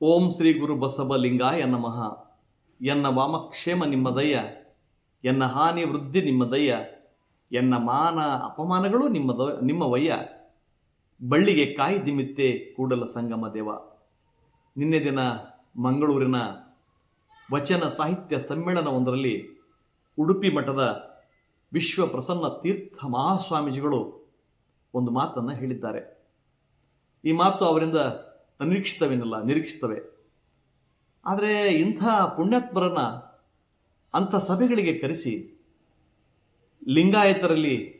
ಓಂ ಶ್ರೀ ಗುರು ಬಸವಲಿಂಗಾಯ ನಮಃ. ಎನ್ನ ವಾಮಕ್ಷೇಮ ನಿಮ್ಮದಯ್ಯ, ಎನ್ನ ಹಾನಿ ವೃದ್ಧಿ ನಿಮ್ಮದಯ್ಯ, ಎನ್ನ ಮಾನ ಅಪಮಾನಗಳು ನಿಮ್ಮ ನಿಮ್ಮ ವಯ್ಯ ಬಳ್ಳಿಗೆ ಕಾಯಿ ದಿಮಿತ್ತೆ ಕೂಡಲ ಸಂಗಮ ದೇವ. ನಿನ್ನೆ ದಿನ ಮಂಗಳೂರಿನ ವಚನ ಸಾಹಿತ್ಯ ಸಮ್ಮೇಳನವೊಂದರಲ್ಲಿ ಉಡುಪಿ ಮಠದ ವಿಶ್ವ ಪ್ರಸನ್ನ ತೀರ್ಥ ಮಹಾಸ್ವಾಮೀಜಿಗಳು ಒಂದು ಮಾತನ್ನು ಹೇಳಿದ್ದಾರೆ. ಈ ಮಾತು ಅವರಿಂದ ಅನಿರೀಕ್ಷಿತವೇನಲ್ಲ, ನಿರೀಕ್ಷಿತವೇ. ಆದರೆ ಇಂಥ ಪುಣ್ಯಾತ್ಮರನ್ನು ಅಂಥ ಸಭೆಗಳಿಗೆ ಕರೆಸಿ ಲಿಂಗಾಯತರಲ್ಲಿ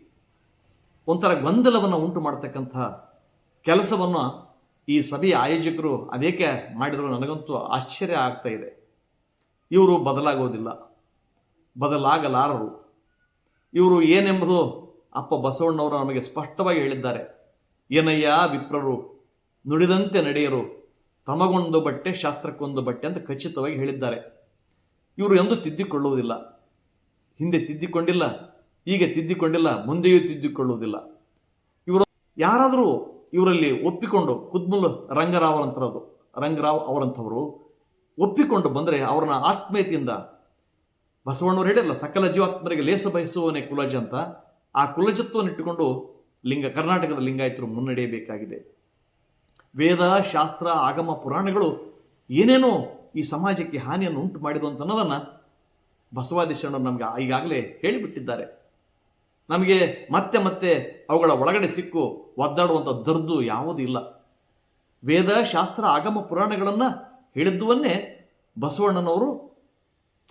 ಒಂಥರ ಗೊಂದಲವನ್ನು ಉಂಟು ಮಾಡತಕ್ಕಂಥ ಕೆಲಸವನ್ನು ಈ ಸಭೆಯ ಆಯೋಜಕರು ಅದೇಕೆ ಮಾಡಿದರೂ ನನಗಂತೂ ಆಶ್ಚರ್ಯ ಆಗ್ತಾ ಇದೆ. ಇವರು ಬದಲಾಗೋದಿಲ್ಲ. ಬದಲಾಗಲಾರರು. ಇವರು ಏನೆಂಬುದು ಅಪ್ಪ ಬಸವಣ್ಣವರು ನಮಗೆ ಸ್ಪಷ್ಟವಾಗಿ ಹೇಳಿದ್ದಾರೆ. ಏನಯ್ಯ ವಿಪ್ರರು ನುಡಿದಂತೆ ನಡೆಯರು. ತಮಗೊಂದು ಬಟ್ಟೆ, ಶಾಸ್ತ್ರಕ್ಕೊಂದು ಬಟ್ಟೆ ಅಂತ ಖಚಿತವಾಗಿ ಹೇಳಿದ್ದಾರೆ. ಇವರು ಎಂದೂ ತಿದ್ದಿಕೊಳ್ಳುವುದಿಲ್ಲ. ಹಿಂದೆ ತಿದ್ದಿಕೊಂಡಿಲ್ಲ ಈಗ ತಿದ್ದಿಕೊಂಡಿಲ್ಲ, ಮುಂದೆಯೂ ತಿದ್ದಿಕೊಳ್ಳುವುದಿಲ್ಲ. ಇವರು ಯಾರಾದರೂ ಇವರಲ್ಲಿ ಒಪ್ಪಿಕೊಂಡು ಕುದ್ಮುಲ್ ರಂಗರಾವ್ ಅಂತರದು ರಂಗರಾವ್ ಅವರಂಥವರು ಒಪ್ಪಿಕೊಂಡು ಬಂದರೆ ಅವರನ್ನ ಆತ್ಮೀಯತೆಯಿಂದ ಬಸವಣ್ಣವರು ಹೇಳಿರಲ್ಲ ಸಕಲ ಜೀವಾತ್ಮರಿಗೆ ಲೇಸ ಬಯಸುವವನೇ ಕುಲಜ ಅಂತ, ಆ ಕುಲಜತ್ವವನ್ನು ಇಟ್ಟುಕೊಂಡು ಲಿಂಗ, ಕರ್ನಾಟಕದ ಲಿಂಗಾಯತರು ಮುನ್ನಡೆಯಬೇಕಾಗಿದೆ. ವೇದ, ಶಾಸ್ತ್ರ, ಆಗಮ ಪುರಾಣಗಳು ಏನೇನೋ ಈ ಸಮಾಜಕ್ಕೆ ಹಾನಿಯನ್ನು ಉಂಟು ಮಾಡಿದು ಅಂತ ಅನ್ನೋದನ್ನು ಬಸವಾದಿ ಶರಣರು ನಮಗೆ ಈಗಾಗಲೇ ಹೇಳಿಬಿಟ್ಟಿದ್ದಾರೆ. ನಮಗೆ ಮತ್ತೆ ಮತ್ತೆ ಅವುಗಳ ಒಳಗಡೆ ಸಿಕ್ಕು ಒದ್ದಾಡುವಂಥ ದರ್ದು ಯಾವುದೂ ಇಲ್ಲ. ವೇದ, ಶಾಸ್ತ್ರ, ಆಗಮ ಪುರಾಣಗಳನ್ನು ಹೇಳಿದ್ದುವನ್ನೇ ಬಸವಣ್ಣನವರು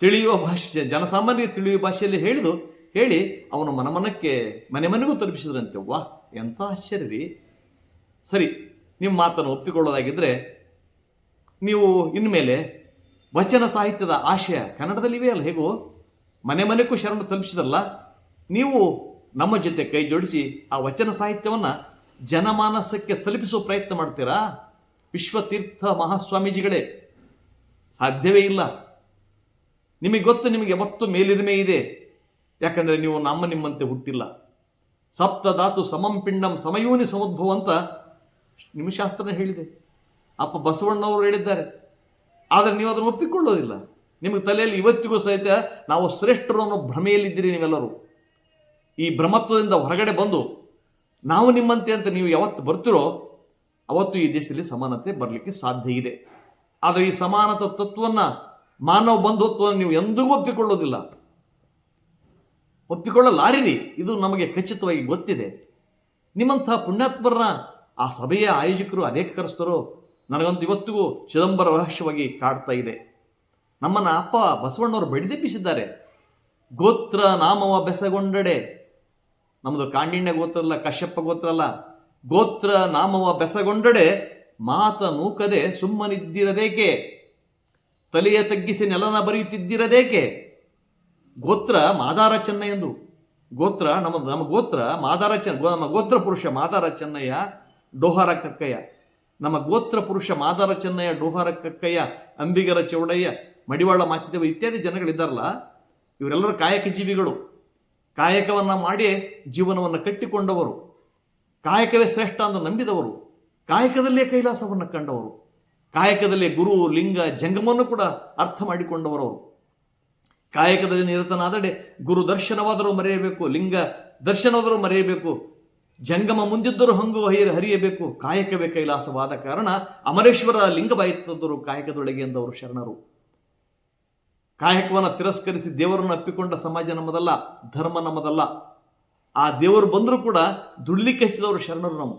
ತಿಳಿಯುವ ಭಾಷೆ ಜನಸಾಮಾನ್ಯರಿಗೆ ತಿಳಿಯುವ ಭಾಷೆಯಲ್ಲಿ ಹೇಳಿದು ಹೇಳಿ ಅವನು ಮನಮನಕ್ಕೆ ಮನೆ ಮನೆಗೂ ತಲುಪಿಸಿದ್ರಂತೆ. ವಾ ಎಂಥ ಆಶ್ಚರ್ಯ ಸರಿ ನಿಮ್ಮ ಮಾತನ್ನು ಒಪ್ಪಿಕೊಳ್ಳೋದಾಗಿದ್ದರೆ ನೀವು ಇನ್ಮೇಲೆ ವಚನ ಸಾಹಿತ್ಯದ ಆಶಯ ಕನ್ನಡದಲ್ಲಿವೆ ಅಲ್ಲ, ಹೇಗೋ? ಮನೆ ಮನೆಗೂ ಶರಣ ತಲುಪಿಸಿದಲ್ಲ ನೀವು ನಮ್ಮ ಜೊತೆ ಕೈ ಜೋಡಿಸಿ ಆ ವಚನ ಸಾಹಿತ್ಯವನ್ನು ಜನಮಾನಸಕ್ಕೆ ತಲುಪಿಸುವ ಪ್ರಯತ್ನ ಮಾಡ್ತೀರಾ? ವಿಶ್ವತೀರ್ಥ ಮಹಾಸ್ವಾಮೀಜಿಗಳೇ, ಸಾಧ್ಯವೇ ಇಲ್ಲ. ನಿಮಗೆ ಗೊತ್ತು, ನಿಮಗೆ ಯಾವತ್ತು ಮೇಲಿರಿಮೆ ಇದೆ. ಯಾಕಂದರೆ ನೀವು ನಮ್ಮ ನಿಮ್ಮಂತೆ ಹುಟ್ಟಿಲ್ಲ. ಸಪ್ತಧಾತು ಸಮಂ ಪಿಂಡಂ ಸಮಯೂನಿ ಸಮುದ್ಭವ ಅಂತ ನಿಮ್ಮ ಶಾಸ್ತ್ರನೇ ಹೇಳಿದೆ. ಅಪ್ಪ ಬಸವಣ್ಣವರು ಹೇಳಿದ್ದಾರೆ. ಆದರೆ ನೀವು ಅದನ್ನು ಒಪ್ಪಿಕೊಳ್ಳೋದಿಲ್ಲ. ನಿಮಗೆ ತಲೆಯಲ್ಲಿ ಇವತ್ತಿಗೂ ಸಹಿತ ನಾವು ಶ್ರೇಷ್ಠರು ಅನ್ನೋ ಭ್ರಮೆಯಲ್ಲಿದ್ದೀರಿ ನೀವೆಲ್ಲರೂ. ಈ ಭ್ರಮತ್ವದಿಂದ ಹೊರಗಡೆ ಬಂದು ನಾವು ನಿಮ್ಮಂತೆ ಅಂತ ನೀವು ಯಾವತ್ತು ಬರ್ತಿರೋ ಅವತ್ತು ಈ ದೇಶದಲ್ಲಿ ಸಮಾನತೆ ಬರಲಿಕ್ಕೆ ಸಾಧ್ಯ ಇದೆ. ಆದರೆ ಈ ಸಮಾನತ ತತ್ವವನ್ನು ಮಾನವ ಬಂಧುತ್ವವನ್ನು ನೀವು ಎಂದಿಗೂ ಒಪ್ಪಿಕೊಳ್ಳೋದಿಲ್ಲ. ಒಪ್ಪಿಕೊಳ್ಳಲಾರಿರಿ. ಇದು ನಮಗೆ ಖಚಿತವಾಗಿ ಗೊತ್ತಿದೆ. ನಿಮ್ಮಂಥ ಪುಣ್ಯಾತ್ಮರನ್ನ ಆ ಸಭೆಯ ಆಯೋಜಕರು ಅನೇಕ ಕರೆಸ್ತರು ನನಗಂತೂ ಇವತ್ತಿಗೂ ಚಿದಂಬರ ರಹಸ್ಯವಾಗಿ ಕಾಡ್ತಾ ಇದೆ. ನಮ್ಮನ್ನು ಅಪ್ಪ ಬಸವಣ್ಣವರು ಬಡಿದೆಬ್ಬಿಸಿದ್ದಾರೆ. ಗೋತ್ರ, ನಾಮವ ಬೆಸಗೊಂಡಡೆ. ನಮ್ಮದು ಕಾಂಡಿಣ್ಯ ಗೋತ್ರ ಅಲ್ಲ ಕಶ್ಯಪ್ಪ ಗೋತ್ರ ಅಲ್ಲ. ಗೋತ್ರ, ನಾಮವ ಬೆಸಗೊಂಡಡೆ ಮಾತ ನೂಕದೆ ಸುಮ್ಮನಿದ್ದಿರದೇಕೆ? ತಲೆಯ ತಗ್ಗಿಸಿ ನೆಲನ ಬರೆಯುತ್ತಿದ್ದಿರದೇಕೆ? ಗೋತ್ರ ಮಾದಾರ ಚೆನ್ನಯ್ಯಂದು ಗೋತ್ರ, ನಮ್ಮ ನಮ್ಮ ಗೋತ್ರ ಮಾದಾರ ಚೆನ್ನ, ನಮ್ಮ ಗೋತ್ರ ಪುರುಷ ಮಾದಾರ ಚೆನ್ನಯ್ಯ ಡೋಹಾರ ಕಕ್ಕಯ್ಯ. ನಮ್ಮ ಗೋತ್ರ ಪುರುಷ ಮಾದಾರ ಚೆನ್ನಯ್ಯ, ಡೋಹಾರ ಕಕ್ಕಯ್ಯ, ಅಂಬಿಗರ ಚೌಡಯ್ಯ, ಮಡಿವಾಳ ಮಾಚಿದೇವ ಇತ್ಯಾದಿ ಜನಗಳಿದ್ದಾರಲ್ಲ, ಇವರೆಲ್ಲರೂ ಕಾಯಕ ಜೀವಿಗಳು. ಕಾಯಕವನ್ನು ಮಾಡಿ ಜೀವನವನ್ನು ಕಟ್ಟಿಕೊಂಡವರು. ಕಾಯಕವೇ ಶ್ರೇಷ್ಠ ಅಂತ ನಂಬಿದವರು. ಕಾಯಕದಲ್ಲೇ ಕೈಲಾಸವನ್ನು ಕಂಡವರು. ಕಾಯಕದಲ್ಲೇ ಗುರು, ಲಿಂಗ, ಜಂಗಮವನ್ನು ಕೂಡ ಅರ್ಥ ಮಾಡಿಕೊಂಡವರು ಕಾಯಕದಲ್ಲಿ ನಿರತನಾದಡೆ ಗುರು ದರ್ಶನವಾದರೂ ಮರೆಯಬೇಕು, ಲಿಂಗ ದರ್ಶನವಾದರೂ ಮರೆಯಬೇಕು ಜಂಗಮ ಮುಂದಿದ್ದರೂ ಹಂಗು ಹರಿಯ ಹರಿಯಬೇಕು ಕಾಯಕವೇ ಕೈಲಾಸವಾದ ಕಾರಣ ಅಮರೇಶ್ವರ ಲಿಂಗಬಾಯಿತದರು ಕಾಯಕದೊಳಗೆ ಎಂದವರು ಶರಣರು. ಕಾಯಕವನ್ನು ತಿರಸ್ಕರಿಸಿ ದೇವರನ್ನು ಅಪ್ಪಿಕೊಂಡ ಸಮಾಜ ನಮ್ಮದಲ್ಲ, ಧರ್ಮ ನಮ್ಮದಲ್ಲ. ಆ ದೇವರು ಬಂದರೂ ಕೂಡ ದುಡ್ಲಿಕ್ಕೆ ಹಚ್ಚಿದವರು ಶರಣರು ನಮ್ಮ.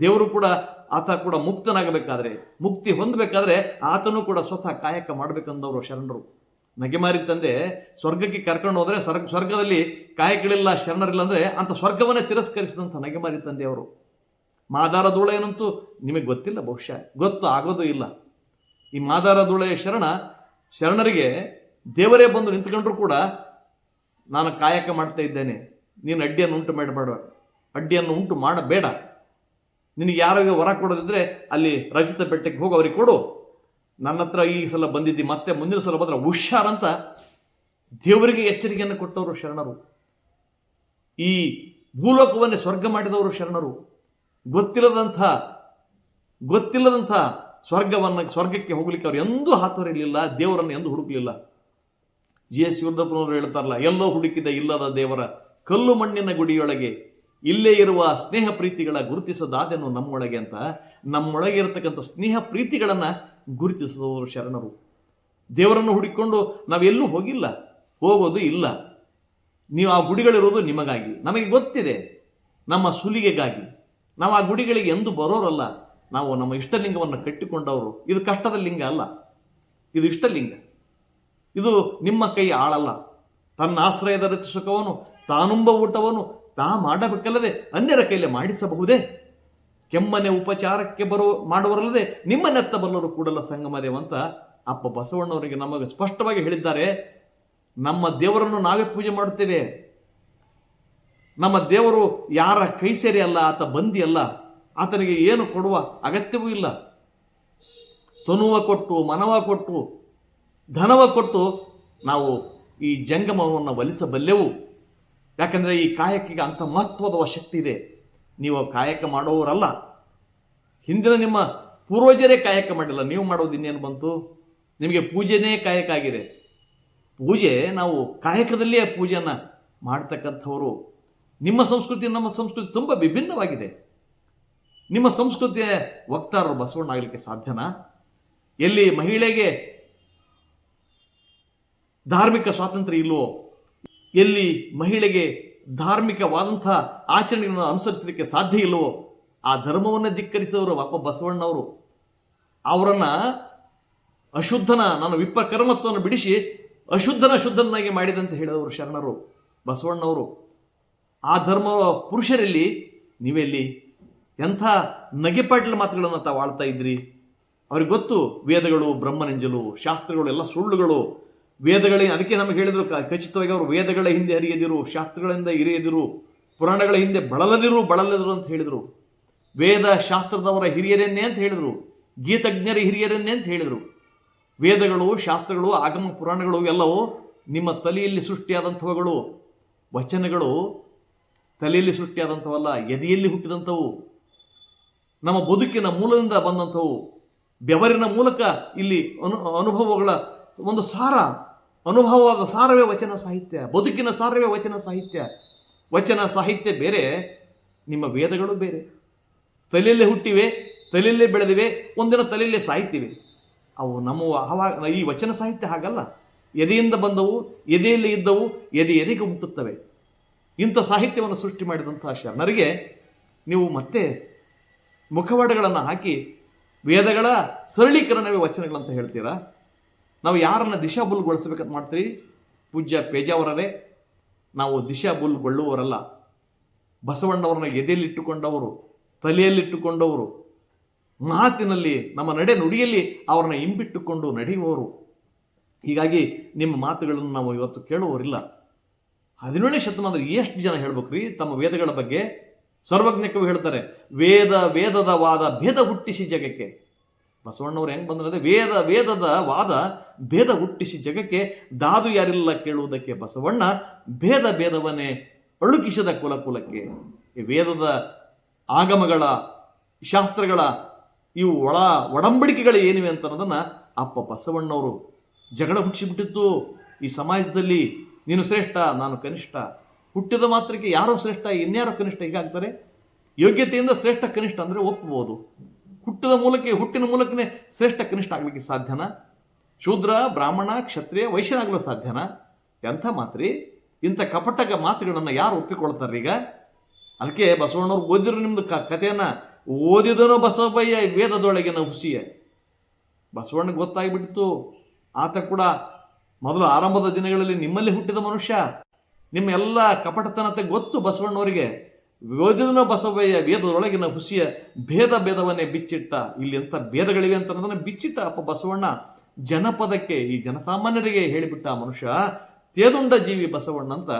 ದೇವರು ಕೂಡ ಆತ ಕೂಡ ಮುಕ್ತನಾಗಬೇಕಾದ್ರೆ, ಮುಕ್ತಿ ಹೊಂದಬೇಕಾದ್ರೆ ಆತನೂ ಕೂಡ ಸ್ವತಃ ಕಾಯಕ ಮಾಡಬೇಕಂದವರು ಶರಣರು. ನಗೆಮಾರಿ ತಂದೆ ಸ್ವರ್ಗಕ್ಕೆ ಕರ್ಕೊಂಡು ಹೋದರೆ ಸ್ವರ್ಗ ಸ್ವರ್ಗದಲ್ಲಿ ಕಾಯಕಗಳಿಲ್ಲ ಶರಣರಿಲ್ಲ ಅಂದರೆ ಅಂಥ ಸ್ವರ್ಗವನ್ನೇ ತಿರಸ್ಕರಿಸಿದಂಥ ನಗೆಮಾರಿ ತಂದೆ ಅವರು. ಮಾದಾರ ಧೂಳೆಯನಂತೂ ನಿಮಗೆ ಗೊತ್ತಿಲ್ಲ ಬಹುಶಃ. ಗೊತ್ತು, ಆಗೋದು ಇಲ್ಲ. ಈ ಮಾದಾರ ಧೂಳೆಯ ಶರಣ, ಶರಣರಿಗೆ ದೇವರೇ ಬಂದು ನಿಂತ್ಕೊಂಡ್ರು ಕೂಡ ನಾನು ಕಾಯಕ ಮಾಡ್ತಾ ಇದ್ದೇನೆ. ನೀನು ಅಡ್ಡಿಯನ್ನು ಉಂಟು ಮಾಡಬೇಡ ಅಡ್ಡಿಯನ್ನು ಉಂಟು ಮಾಡಬೇಡ. ನಿನಗೆ ಯಾರಿಗೆ ವರ ಕೊಡೋದಿದ್ರೆ ಅಲ್ಲಿ ರಚಿತ ಬೆಟ್ಟಕ್ಕೆ ಹೋಗಿ ಅವ್ರಿಗೆ ಕೊಡು. ನನ್ನ ಹತ್ರ ಈ ಸಲ ಬಂದಿದ್ದಿ, ಮತ್ತೆ ಮುಂದಿನ ಸಲ ಬಂದ್ರೆ ಹುಷಾರಂತ ದೇವರಿಗೆ ಎಚ್ಚರಿಕೆಯನ್ನು ಕೊಟ್ಟವರು ಶರಣರು. ಈ ಭೂಲೋಕವನ್ನೇ ಸ್ವರ್ಗ ಮಾಡಿದವರು ಶರಣರು. ಗೊತ್ತಿಲ್ಲದಂಥ ಗೊತ್ತಿಲ್ಲದಂಥ ಸ್ವರ್ಗವನ್ನು, ಸ್ವರ್ಗಕ್ಕೆ ಹೋಗ್ಲಿಕ್ಕೆ ಅವ್ರು ಎಂದೂ ಹಾತೊರಿಲಿಲ್ಲ ದೇವರನ್ನು ಎಂದು ಹುಡುಕಲಿಲ್ಲ. ಜಿ ಎಸ್ ಅವರು ಹೇಳ್ತಾರಲ್ಲ, ಎಲ್ಲೋ ಹುಡುಕಿದ ಇಲ್ಲದ ದೇವರ ಕಲ್ಲು ಮಣ್ಣಿನ ಗುಡಿಯೊಳಗೆ ಇಲ್ಲೇ ಇರುವ ಸ್ನೇಹ ಪ್ರೀತಿಗಳ ಗುರುತಿಸದಾದೆನು ನಮ್ಮೊಳಗೆ ಅಂತ. ನಮ್ಮೊಳಗೆ ಇರತಕ್ಕಂಥ ಸ್ನೇಹ ಪ್ರೀತಿಗಳನ್ನ ಗುರುತಿಸುವವರು ಶರಣರು. ದೇವರನ್ನು ಹುಡುಕಿಕೊಂಡು ನಾವೆಲ್ಲೂ ಹೋಗಿಲ್ಲ, ಹೋಗೋದು ಇಲ್ಲ. ನೀವು ಆ ಗುಡಿಗಳಿರೋದು ನಿಮಗಾಗಿ. ನಮಗೆ ಗೊತ್ತಿದೆ, ನಮ್ಮ ಸುಲಿಗೆಗಾಗಿ. ನಾವು ಆ ಗುಡಿಗಳಿಗೆ ಎಂದು ಬರೋರಲ್ಲ, ನಾವು ನಮ್ಮ ಇಷ್ಟಲಿಂಗವನ್ನು ಕಟ್ಟಿಕೊಂಡವರು. ಇದು ಕಷ್ಟದ ಲಿಂಗ ಅಲ್ಲ, ಇದು ಇಷ್ಟಲಿಂಗ. ಇದು ನಿಮ್ಮ ಕೈ ಆಳಲ್ಲ. ತನ್ನ ಆಶ್ರಯದ ರಚಿಸಕವನು ತಾನುಂಬ ಊಟವನು ತಾ ಮಾಡಬೇಕಲ್ಲದೆ ಅನ್ಯರ ಕೈಯಲ್ಲಿ ಮಾಡಿಸಬಹುದೇ? ಕೆಮ್ಮನೆ ಉಪಚಾರಕ್ಕೆ ಬರೋ, ಮಾಡುವರಲ್ಲದೆ ನಿಮ್ಮನ್ನೆತ್ತ ಬಲ್ಲರು ಕೂಡಲ ಸಂಗಮದೇವಂತ ಅಪ್ಪ ಬಸವಣ್ಣವರಿಗೆ ನಮಗೆ ಸ್ಪಷ್ಟವಾಗಿ ಹೇಳಿದ್ದಾರೆ. ನಮ್ಮ ದೇವರನ್ನು ನಾವೇ ಪೂಜೆ ಮಾಡುತ್ತೇವೆ. ನಮ್ಮ ದೇವರು ಯಾರ ಕೈ ಸೇರಿ ಅಲ್ಲ, ಆತ ಬಂದಿ ಅಲ್ಲ, ಆತನಿಗೆ ಏನು ಕೊಡುವ ಅಗತ್ಯವೂ ಇಲ್ಲ. ತನುವ ಕೊಟ್ಟು, ಮನವ ಕೊಟ್ಟು, ಧನವ ಕೊಟ್ಟು ನಾವು ಈ ಜಂಗಮವನ್ನು ಒಲಿಸಬಲ್ಲೆವು ಯಾಕಂದರೆ ಈ ಕಾಯಕಿಗೆ ಅಂಥ ಮಹತ್ವದ ಶಕ್ತಿ ಇದೆ. ನೀವು ಕಾಯಕ ಮಾಡುವವರಲ್ಲ ಹಿಂದಿನ ನಿಮ್ಮ ಪೂರ್ವಜರೇ ಕಾಯಕ ಮಾಡಿಲ್ಲ, ನೀವು ಮಾಡೋದು ಇನ್ನೇನು ಬಂತು? ನಿಮಗೆ ಪೂಜೆನೇ ಕಾಯಕ ಆಗಿದೆ. ಪೂಜೆ, ನಾವು ಕಾಯಕದಲ್ಲಿಯೇ ಪೂಜೆಯನ್ನು ಮಾಡ್ತಕ್ಕಂಥವರು. ನಿಮ್ಮ ಸಂಸ್ಕೃತಿ, ನಮ್ಮ ಸಂಸ್ಕೃತಿ ತುಂಬ ವಿಭಿನ್ನವಾಗಿದೆ. ನಿಮ್ಮ ಸಂಸ್ಕೃತಿಯ ವಕ್ತಾರರು ಬಸವಣ್ಣ ಆಗಲಿಕ್ಕೆ ಸಾಧ್ಯನಾ? ಎಲ್ಲಿ ಮಹಿಳೆಗೆ ಧಾರ್ಮಿಕ ಸ್ವಾತಂತ್ರ್ಯ ಇಲ್ವೋ? ಎಲ್ಲಿ ಮಹಿಳೆಗೆ ಧಾರ್ಮಿಕವಾದಂಥ ಆಚರಣೆಗಳನ್ನು ಅನುಸರಿಸಲಿಕ್ಕೆ ಸಾಧ್ಯ ಇಲ್ಲವೋ, ಆ ಧರ್ಮವನ್ನು ಧಿಕ್ಕರಿಸಿದವರು ಅಪ್ಪ ಬಸವಣ್ಣವರು ಅವರನ್ನು ಅಶುದ್ಧನ, ನಾನು ವಿಪ್ರಕರ್ಮತ್ವವನ್ನು ಬಿಡಿಸಿ ಅಶುದ್ಧನ ಶುದ್ಧನಾಗಿ ಮಾಡಿದಂತೆ ಹೇಳಿದವರು ಶರಣರು ಬಸವಣ್ಣವರು ಆ ಧರ್ಮ ಪುರುಷರಲ್ಲಿ ನೀವೆಲ್ಲಿ ಎಂಥ ನಗೆಪಾಟಲ ಮಾತುಗಳನ್ನು ತಾವು ಆಳ್ತಾ ಇದ್ರಿ ಅವ್ರಿಗೆ ಗೊತ್ತು, ವೇದಗಳು, ಬ್ರಹ್ಮನೆಂಜಲು, ಶಾಸ್ತ್ರಗಳು, ಎಲ್ಲ ಸುಳ್ಳುಗಳು. ವೇದಗಳೇ, ಅದಕ್ಕೆ ನಮಗೆ ಹೇಳಿದರು ಖಚಿತವಾಗಿ ಅವರು ವೇದಗಳ ಹಿಂದೆ ಹರಿಯದಿರು, ಶಾಸ್ತ್ರಗಳಿಂದ ಹಿರಿಯದಿರು, ಪುರಾಣಗಳ ಹಿಂದೆ ಬಳಲದಿರು ಬಳಲದಿರು ಅಂತ ಹೇಳಿದರು. ವೇದ ಶಾಸ್ತ್ರದವರ ಹಿರಿಯರನ್ನೇ ಅಂತ ಹೇಳಿದರು. ಗೀತಜ್ಞರ ಹಿರಿಯರನ್ನೇ ಅಂತ ಹೇಳಿದರು. ವೇದಗಳು, ಶಾಸ್ತ್ರಗಳು, ಆಗಮ ಪುರಾಣಗಳು ಎಲ್ಲವೂ ನಿಮ್ಮ ತಲೆಯಲ್ಲಿ ಸೃಷ್ಟಿಯಾದಂಥವುಗಳು. ವಚನಗಳು ತಲೆಯಲ್ಲಿ ಸೃಷ್ಟಿಯಾದಂಥವಲ್ಲ, ಎದೆಯಲ್ಲಿ ಹುಟ್ಟಿದಂಥವು. ನಮ್ಮ ಬದುಕಿನ ಮೂಲದಿಂದ ಬಂದಂಥವು. ಬೆವರಿನ ಮೂಲಕ ಇಲ್ಲಿ ಅನು, ಅನುಭವಗಳ ಒಂದು ಸಾರ. ಅನುಭವವಾದ ಸಾರವೇ ವಚನ ಸಾಹಿತ್ಯ, ಬದುಕಿನ ಸಾರವೇ ವಚನ ಸಾಹಿತ್ಯ. ವಚನ ಸಾಹಿತ್ಯ ಬೇರೆ, ನಿಮ್ಮ ವೇದಗಳು ಬೇರೆ. ತಲೆಯಲ್ಲೇ ಹುಟ್ಟಿವೆ, ತಲೆಯಲ್ಲೇ ಬೆಳೆದಿವೆ, ಒಂದಿನ ತಲೆಯಲ್ಲೇ ಸಾಯ್ತಿವೆ. ಅವು ನಮ್ಮ ಆವಾಗ ಈ ವಚನ ಸಾಹಿತ್ಯ ಹಾಗಲ್ಲ. ಎದೆಯಿಂದ ಬಂದವು, ಎದೆಯಲ್ಲಿ ಇದ್ದವು, ಎದೆ ಎದೆಗೆ ಮುಟ್ಟುತ್ತವೆ. ಇಂಥ ಸಾಹಿತ್ಯವನ್ನು ಸೃಷ್ಟಿ ಮಾಡಿದಂಥ ಶರಣರಿಗೆ ನೀವು ಮತ್ತೆ ಮುಖವಾಡಗಳನ್ನು ಹಾಕಿ ವೇದಗಳ ಸರಳೀಕರಣವೇ ವಚನಗಳಂತ ಹೇಳ್ತೀರಾ? ನಾವು ಯಾರನ್ನು ದಿಶಾಬುಲ್ಗೊಳಿಸ್ಬೇಕಂತ ಮಾಡ್ತೀರಿ? ಪೂಜ್ಯ ಪೇಜಾವರರೇ, ನಾವು ದಿಶಾಬುಲ್ಗೊಳ್ಳುವವರಲ್ಲ ಬಸವಣ್ಣವರನ್ನ ಎದೆಯಲ್ಲಿಟ್ಟುಕೊಂಡವರು, ತಲೆಯಲ್ಲಿಟ್ಟುಕೊಂಡವರು ಮಾತಿನಲ್ಲಿ ನಮ್ಮ ನಡೆ ನುಡಿಯಲ್ಲಿ ಅವರನ್ನ ಇಂಬಿಟ್ಟುಕೊಂಡು ನಡೆಯುವವರು. ಹೀಗಾಗಿ ನಿಮ್ಮ ಮಾತುಗಳನ್ನು ನಾವು ಇವತ್ತು ಕೇಳುವವರಿಲ್ಲ. ಹದಿನೇಳನೇ ಶತಮಾನದಲ್ಲಿ ಎಷ್ಟು ಜನ ಹೇಳ್ಬೇಕ್ರಿ? ತಮ್ಮ ವೇದಗಳ ಬಗ್ಗೆ ಸರ್ವಜ್ಞಕ್ಕೂ ಹೇಳ್ತಾರೆ. ವೇದ, ವೇದದ ವಾದ ಭೇದ ಹುಟ್ಟಿಸಿ ಜಗಕ್ಕೆ. ಬಸವಣ್ಣವ್ರು ಹೆಂಗೆ ಬಂದ್ರೆ ವೇದ, ವೇದದ ವಾದ ಭೇದ ಹುಟ್ಟಿಸಿ ಜಗಕ್ಕೆ ದಾದು ಯಾರಿಲ್ಲ ಕೇಳುವುದಕ್ಕೆ ಬಸವಣ್ಣ ಭೇದ ಭೇದವನ್ನೇ ಅಳುಕಿಸದ ಕುಲ ಕುಲಕ್ಕೆ ವೇದದ ಆಗಮಗಳ, ಶಾಸ್ತ್ರಗಳ ಇವು ಒಳ, ಒಡಂಬಡಿಕೆಗಳು ಏನಿವೆ ಅಂತ ಅನ್ನೋದನ್ನ ಅಪ್ಪ ಬಸವಣ್ಣವರು ಜಗಳ ಹುಟ್ಟಿಸಿಬಿಟ್ಟಿದ್ದು ಈ ಸಮಾಜದಲ್ಲಿ ನೀನು ಶ್ರೇಷ್ಠ, ನಾನು ಕನಿಷ್ಠ. ಹುಟ್ಟಿದ ಮಾತ್ರಕ್ಕೆ ಯಾರೋ ಶ್ರೇಷ್ಠ, ಇನ್ಯಾರೋ ಕನಿಷ್ಠ ಹೀಗಾಗ್ತಾರೆ? ಯೋಗ್ಯತೆಯಿಂದ ಶ್ರೇಷ್ಠ, ಕನಿಷ್ಠ ಅಂದರೆ ಒಪ್ಪಬಹುದು ಹುಟ್ಟಿದ ಮೂಲಕ ಹುಟ್ಟಿನ ಮೂಲಕನೇ ಶ್ರೇಷ್ಠ ಕನಿಷ್ಠ ಆಗಲಿಕ್ಕೆ ಸಾಧ್ಯನಾ? ಶೂದ್ರ, ಬ್ರಾಹ್ಮಣ, ಕ್ಷತ್ರಿಯ, ವೈಶ್ಯನಾಗಲು ಸಾಧ್ಯನಾ? ಎಂಥ ಮಾತ್ರಿ? ಇಂಥ ಕಪಟಕ ಮಾತುಗಳನ್ನು ಯಾರು ಒಪ್ಪಿಕೊಳ್ತಾರೆ ಈಗ ಅದಕ್ಕೆ ಬಸವಣ್ಣವ್ರು ಓದಿದ್ರು ನಿಮ್ಮದು ಕ ಕಥೆಯನ್ನು. ಓದಿದನೋ ಬಸವಯ್ಯ ವೇದದೊಳಗಿನ ಹುಸಿಯ. ಬಸವಣ್ಣಗೆ ಗೊತ್ತಾಗಿಬಿಟ್ಟಿತ್ತು. ಆತ ಕೂಡ ಮೊದಲು ಆರಂಭದ ದಿನಗಳಲ್ಲಿ ನಿಮ್ಮಲ್ಲಿ ಹುಟ್ಟಿದ ಮನುಷ್ಯ. ನಿಮ್ಮ ಎಲ್ಲ ಕಪಟತನತೆ ಗೊತ್ತು ಬಸವಣ್ಣವರಿಗೆ. ಓದಿದನೋ ಬಸವಯ್ಯ ವೇದದೊಳಗಿನ ಹುಸಿಯ ಭೇದ ಭೇದವನ್ನೇ ಬಿಚ್ಚಿಟ್ಟ. ಇಲ್ಲಿ ಎಂಥ ಭೇದಗಳಿವೆ ಅಂತ ಅನ್ನೋದನ್ನ ಬಿಚ್ಚಿಟ್ಟ ಅಪ್ಪ ಬಸವಣ್ಣ ಜನಪದಕ್ಕೆ, ಈ ಜನಸಾಮಾನ್ಯರಿಗೆ ಹೇಳಿಬಿಟ್ಟ ಮನುಷ್ಯ ತೇದುಂಡ ಜೀವಿ ಬಸವಣ್ಣ ಅಂತ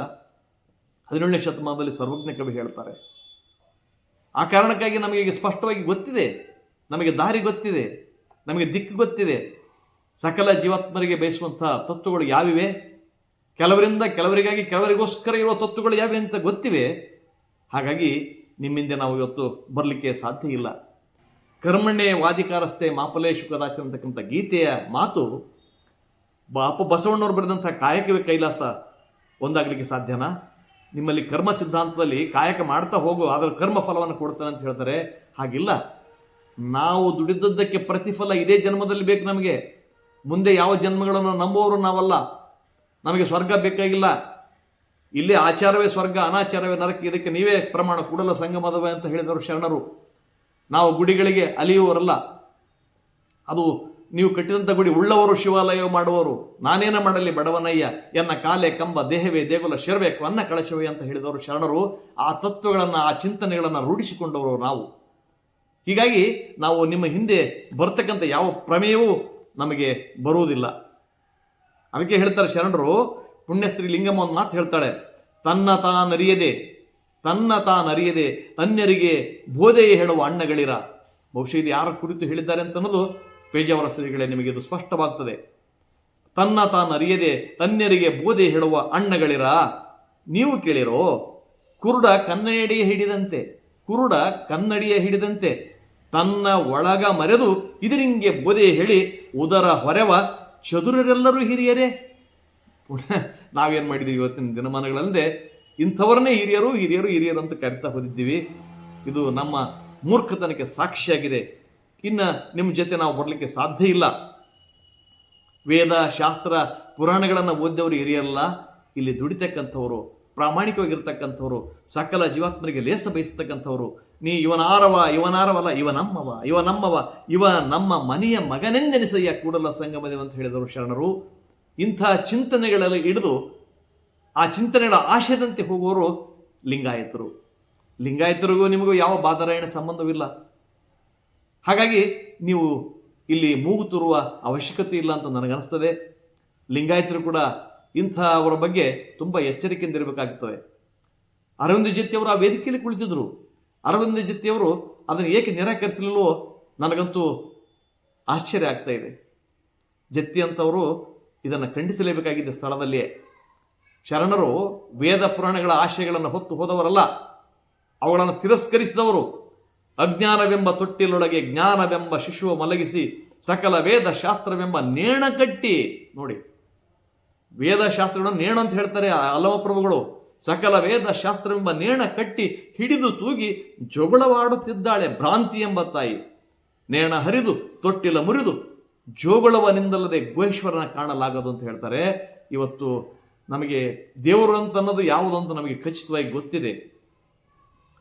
ಹದಿನೇಳನೇ ಶತಮಾನದಲ್ಲಿ ಸರ್ವಜ್ಞ ಕವಿ ಹೇಳ್ತಾರೆ. ಆ ಕಾರಣಕ್ಕಾಗಿ ನಮಗೆ ಈಗ ಸ್ಪಷ್ಟವಾಗಿ ಗೊತ್ತಿದೆ. ನಮಗೆ ದಾರಿ ಗೊತ್ತಿದೆ. ನಮಗೆ ದಿಕ್ಕು ಗೊತ್ತಿದೆ. ಸಕಲ ಜೀವಾತ್ಮರಿಗೆ ಬಯಸುವಂಥ ತತ್ವಗಳು ಯಾವಿವೆ? ಕೆಲವರಿಂದ ಕೆಲವರಿಗಾಗಿ ಕೆಲವರಿಗೋಸ್ಕರ ಇರುವ ತತ್ವಗಳು ಯಾವೆ ಅಂತ ಗೊತ್ತಿವೆ. ಹಾಗಾಗಿ ನಿಮ್ಮಿಂದ ನಾವು ಇವತ್ತು ಬರಲಿಕ್ಕೆ ಸಾಧ್ಯ ಇಲ್ಲ. ಕರ್ಮಣ್ಯ ವಾದಿಕಾರಸ್ತೆ ಮಾಪಲೇ ಕದಾಚ ಅಂತಕ್ಕಂಥ ಗೀತೆಯ ಮಾತು ಬಾಪ ಬಸವಣ್ಣವ್ರು ಬರೆದಂಥ ಕಾಯಕವೇ ಕೈಲಾಸ ಒಂದಾಗಲಿಕ್ಕೆ ಸಾಧ್ಯನಾ? ನಿಮ್ಮಲ್ಲಿ ಕರ್ಮ ಸಿದ್ಧಾಂತದಲ್ಲಿ ಕಾಯಕ ಮಾಡ್ತಾ ಹೋಗು ಅದರ ಕರ್ಮ ಫಲವನ್ನು ಕೊಡ್ತಾನೆ ಅಂತ ಹೇಳ್ತಾರೆ. ಹಾಗಿಲ್ಲ. ನಾವು ದುಡಿದದ್ದಕ್ಕೆ ಪ್ರತಿಫಲ ಇದೇ ಜನ್ಮದಲ್ಲಿ ಬೇಕು ನಮಗೆ. ಮುಂದೆ ಯಾವ ಜನ್ಮಗಳನ್ನು ನಂಬುವವರು ನಾವಲ್ಲ. ನಮಗೆ ಸ್ವರ್ಗ ಬೇಕಾಗಿಲ್ಲ. ಇಲ್ಲೇ ಆಚಾರವೇ ಸ್ವರ್ಗ, ಅನಾಚಾರವೇ ನರಕ, ಇದಕ್ಕೆ ನೀವೇ ಪ್ರಮಾಣ ಕೂಡಲ ಸಂಗಮದವೇ ಅಂತ ಹೇಳಿದವರು ಶರಣರು. ನಾವು ಗುಡಿಗಳಿಗೆ ಅಲಿಯುವವರಲ್ಲ. ಅದು ನೀವು ಕಟ್ಟಿದಂಥ ಗುಡಿ ಉಳ್ಳವರು ಶಿವಾಲಯ ಮಾಡುವರು ನಾನೇನ ಮಾಡಲಿ ಬಡವನಯ್ಯ ಎನ್ನ ಕಾಲೆ ಕಂಬ ದೇಹವೇ ದೇಗುಲ ಶಿರಬೇಕು ಅನ್ನ ಕಳಶವೇ ಅಂತ ಹೇಳಿದವರು ಶರಣರು. ಆ ತತ್ವಗಳನ್ನು, ಆ ಚಿಂತನೆಗಳನ್ನು ರೂಢಿಸಿಕೊಂಡವರು ನಾವು. ಹೀಗಾಗಿ ನಾವು ನಿಮ್ಮ ಹಿಂದೆ ಬರ್ತಕ್ಕಂಥ ಯಾವ ಪ್ರಮೇಯವೂ ನಮಗೆ ಬರುವುದಿಲ್ಲ. ಅದಕ್ಕೆ ಹೇಳ್ತಾರೆ ಶರಣರು ಪುಣ್ಯಸ್ತ್ರೀ ಲಿಂಗಮ್ಮ ಒಂದು ಮಾತು ಹೇಳ್ತಾಳೆ, ತನ್ನ ತಾನರಿಯದೆ ತನ್ನ ತಾನರಿಯದೆ ಅನ್ಯರಿಗೆ ಬೋಧೆಯೇ ಹೇಳುವ ಅಣ್ಣಗಳಿರ? ಬಹುಶಃ ಇದು ಯಾರ ಕುರಿತು ಹೇಳಿದ್ದಾರೆ ಅಂತ ಅನ್ನೋದು ಪೇಜಾವರ ಶ್ರೀಗಳೇ ನಿಮಗೆ ಇದು ಸ್ಪಷ್ಟವಾಗ್ತದೆ. ತನ್ನ ತಾನರಿಯದೆ ಅನ್ಯರಿಗೆ ಬೋಧೆ ಹೇಳುವ ಅಣ್ಣಗಳಿರ? ನೀವು ಕೇಳಿರೋ, ಕುರುಡ ಕನ್ನಡಿಯ ಹಿಡಿದಂತೆ, ಕುರುಡ ಕನ್ನಡಿಯ ಹಿಡಿದಂತೆ, ತನ್ನ ಒಳಗ ಮರೆದು ಇದರಿಂಗೆ ಬೋಧೆ ಹೇಳಿ, ಉದರ ಹೊರೆವ ಚದುರರೆಲ್ಲರೂ ಹಿರಿಯರೇ ಪುನಃ ನಾವೇನು ಮಾಡಿದ್ದೀವಿ ಇವತ್ತಿನ ದಿನಮಾನಗಳಲ್ಲದೆ ಇಂಥವರನ್ನೇ ಹಿರಿಯರು ಹಿರಿಯರು ಹಿರಿಯರು ಅಂತ ಕರಿತಾ ಹೋದಿದ್ದೀವಿ. ಇದು ನಮ್ಮ ಮೂರ್ಖತನಕ್ಕೆ ಸಾಕ್ಷಿಯಾಗಿದೆ. ಇನ್ನು ನಿಮ್ಮ ಜೊತೆ ನಾವು ಬರಲಿಕ್ಕೆ ಸಾಧ್ಯ ಇಲ್ಲ. ವೇದ, ಶಾಸ್ತ್ರ, ಪುರಾಣಗಳನ್ನು ಓದಿದವರು ಹಿರಿಯರಲ್ಲ. ಇಲ್ಲಿ ದುಡಿತಕ್ಕಂಥವರು, ಪ್ರಾಮಾಣಿಕವಾಗಿರ್ತಕ್ಕಂಥವ್ರು, ಸಕಲ ಜೀವಾತ್ಮರಿಗೆ ಲೇಸ ಬಯಸ್ತಕ್ಕಂಥವ್ರು, ನೀ ಇವನಾರವ, ಇವನಾರವಲ್ಲ ಇವ ನಮ್ಮವ ಇವ ನಮ್ಮವ ಇವ ನಮ್ಮ ಮನೆಯ ಮಗನೆಂದೆನಿಸಯ್ಯ ಕೂಡಲ ಸಂಗಮದೇವ ಅಂತ ಹೇಳಿದರು ಶರಣರು. ಇಂಥ ಚಿಂತನೆಗಳಲ್ಲಿ ಹಿಡಿದು ಆ ಚಿಂತನೆಗಳ ಆಶಯದಂತೆ ಹೋಗುವವರು ಲಿಂಗಾಯತರು. ಲಿಂಗಾಯತರಿಗೂ ನಿಮಗೂ ಯಾವ ಬಾದರಾಯಣ ಸಂಬಂಧವಿಲ್ಲ. ಹಾಗಾಗಿ ನೀವು ಇಲ್ಲಿ ಮೂಗು ತುರುವ ಅವಶ್ಯಕತೆ ಇಲ್ಲ ಅಂತ ನನಗನ್ನಿಸ್ತದೆ ಲಿಂಗಾಯತರು ಕೂಡ ಇಂಥವರ ಬಗ್ಗೆ ತುಂಬ ಎಚ್ಚರಿಕೆಯಿಂದ ಇರಬೇಕಾಗುತ್ತದೆ ಅರವಿಂದ ಜತ್ತಿಯವರು ಆ ವೇದಿಕೆಯಲ್ಲಿ ಕುಳಿತಿದ್ರು. ಅರವಿಂದ ಜತ್ತಿಯವರು ಅದನ್ನು ಏಕೆ ನಿರಾಕರಿಸಲಿಲ್ಲೋ ನನಗಂತೂ ಆಶ್ಚರ್ಯ ಆಗ್ತಾ ಇದೆ. ಜತ್ತಿ ಅಂತವರು ಇದನ್ನು ಖಂಡಿಸಲೇಬೇಕಾಗಿದ್ದ ಸ್ಥಳದಲ್ಲಿಯೇ ಶರಣರು ವೇದ ಪುರಾಣಗಳ ಆಶಯಗಳನ್ನು ಹೊತ್ತು ಹೋದವರಲ್ಲ, ಅವುಗಳನ್ನು ತಿರಸ್ಕರಿಸಿದವರು. ಅಜ್ಞಾನವೆಂಬ ತೊಟ್ಟಿಲೊಳಗೆ ಜ್ಞಾನವೆಂಬ ಶಿಶುವ ಮಲಗಿಸಿ ಸಕಲ ವೇದ ಶಾಸ್ತ್ರವೆಂಬ ನೇಣ ಕಟ್ಟಿ. ನೋಡಿ ವೇದ ಶಾಸ್ತ್ರಗಳನ್ನು ನೇಣ ಅಂತ ಹೇಳ್ತಾರೆ ಹಲವ ಪ್ರಭುಗಳು. ಸಕಲ ವೇದ ಶಾಸ್ತ್ರವೆಂಬ ನೇಣ ಕಟ್ಟಿ ಹಿಡಿದು ತೂಗಿ ಜೊಗಳವಾಡುತ್ತಿದ್ದಾಳೆ ಭ್ರಾಂತಿ ಎಂಬ ತಾಯಿ. ನೇಣ ಹರಿದು ತೊಟ್ಟಿಲ ಮುರಿದು ಜೋಗುಳವನಿಂದಲ್ಲದೆ ಗುಹೇಶ್ವರನ ಕಾಣಲಾಗದು ಅಂತ ಹೇಳ್ತಾರೆ. ಇವತ್ತು ನಮಗೆ ದೇವರು ಅಂತ ಅನ್ನೋದು ಯಾವುದು ಅಂತ ನಮಗೆ ಖಚಿತವಾಗಿ ಗೊತ್ತಿದೆ.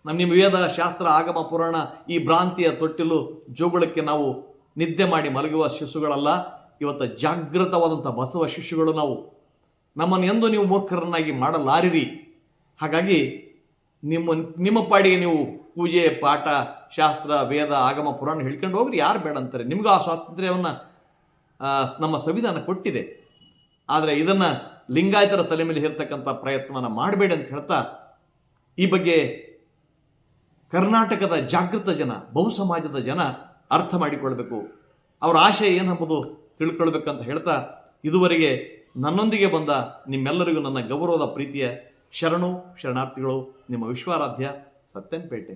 ನಮ್ಮ ನಿಮ್ಮ ವೇದ ಶಾಸ್ತ್ರ, ಆಗಮ, ಪುರಾಣ ಈ ಭ್ರಾಂತಿಯ ತೊಟ್ಟಿಲು ಜೋಗುಳಕ್ಕೆ ನಾವು ನಿದ್ದೆ ಮಾಡಿ ಮಲಗುವ ಶಿಶುಗಳಲ್ಲ. ಇವತ್ತು ಜಾಗೃತವಾದಂಥ ಬಸವ ಶಿಶುಗಳು ನಾವು. ನಮ್ಮನ್ನು ಎಂದು ನೀವು ಮೂರ್ಖರನ್ನಾಗಿ ಮಾಡಲಾರಿರಿ. ಹಾಗಾಗಿ ನಿಮ್ಮ ನಿಮ್ಮ ಪಾಡಿಗೆ ನೀವು ಪೂಜೆ, ಪಾಠ, ಶಾಸ್ತ್ರ, ವೇದ, ಆಗಮ, ಪುರಾಣ ಹೇಳ್ಕೊಂಡು ಹೋಗ್ರಿ. ಯಾರು ಬೇಡ ಅಂತಾರೆ. ನಿಮಗೂ ಆ ಸ್ವಾತಂತ್ರ್ಯವನ್ನು ನಮ್ಮ ಸಂವಿಧಾನ ಕೊಟ್ಟಿದೆ. ಆದರೆ ಇದನ್ನು ಲಿಂಗಾಯತರ ತಲೆ ಮೇಲೆ ಹೇರ್ತಕ್ಕಂಥ ಪ್ರಯತ್ನವನ್ನು ಮಾಡಬೇಡಿ ಅಂತ ಹೇಳ್ತಾ, ಈ ಬಗ್ಗೆ ಕರ್ನಾಟಕದ ಜಾಗೃತ ಜನ ಬಹು ಸಮಾಜದ ಜನ ಅರ್ಥ ಮಾಡಿಕೊಳ್ಬೇಕು. ಅವರ ಆಶಯ ಏನಂಬುದು ತಿಳ್ಕೊಳ್ಬೇಕಂತ ಹೇಳ್ತಾ, ಇದುವರೆಗೆ ನನ್ನೊಂದಿಗೆ ಬಂದ ನಿಮ್ಮೆಲ್ಲರಿಗೂ ನನ್ನ ಗೌರವದ ಪ್ರೀತಿಯ ಶರಣು, ಶರಣಾರ್ಥಿಗಳು, ನಿಮ್ಮ ವಿಶ್ವಾರಾಧ್ಯ ಸತ್ಯನ್ಪೇಟೆ